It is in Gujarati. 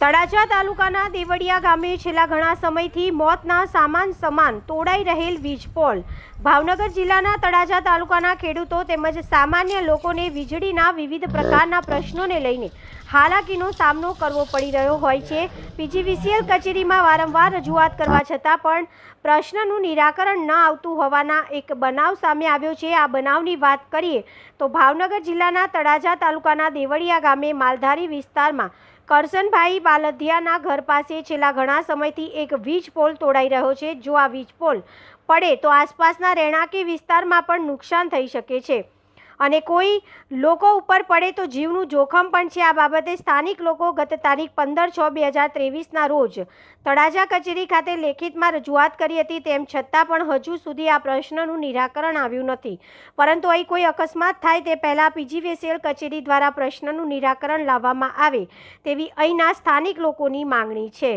તળાજા તાલુકાના દેવડિયા ગામે છેલ્લા ઘણા સમયથી મોતના સામાન સમાન તોડાઈ રહેલ વીજપોલ. ભાવનગર જિલ્લાના તળાજા તાલુકાના ખેડૂતો તેમજ સામાન્ય લોકોને વીજળીના વિવિધ પ્રકારના પ્રશ્નોને લઈને હાલાકીનો સામનો કરવો પડી રહ્યો હોય છે. પીજીવીસીએલ કચેરીમાં વારંવાર રજૂઆત કરવા છતાં પણ પ્રશ્નનું નિરાકરણ ન આવતું હોવાના એક બનાવ સામે આવ્યો છે. આ બનાવની વાત કરીએ તો ભાવનગર જિલ્લાના તળાજા તાલુકાના દેવળિયા ગામે માલધારી વિસ્તારમાં કરસનભાઈ બાલધિયાના ઘર પાસે છેલ્લા ઘણા સમયથી એક વીજ પોલ તોડાઈ રહ્યો છે. જો આ વીજ પોલ પડે તો આસપાસના રહેણાંકી વિસ્તારમાં પણ નુકસાન થઈ શકે છે. અને કોઈ લોકો ઉપર પડે તો જીવનું જોખમ પણ છે. આ બાબતે સ્થાનિક લોકો ગત તારીખ પંદર છ બે હજાર ત્રેવીસના રોજ તળાજા કચેરી ખાતે લેખિતમાં રજૂઆત કરી હતી. તેમ છતાં પણ હજુ સુધી આ પ્રશ્નનું નિરાકરણ આવ્યું નથી. પરંતુ અહીં કોઈ અકસ્માત થાય તે પહેલાં પીજીવીસીએલ કચેરી દ્વારા પ્રશ્નનું નિરાકરણ લાવવામાં આવે તેવી અહીંના સ્થાનિક લોકોની માંગણી છે.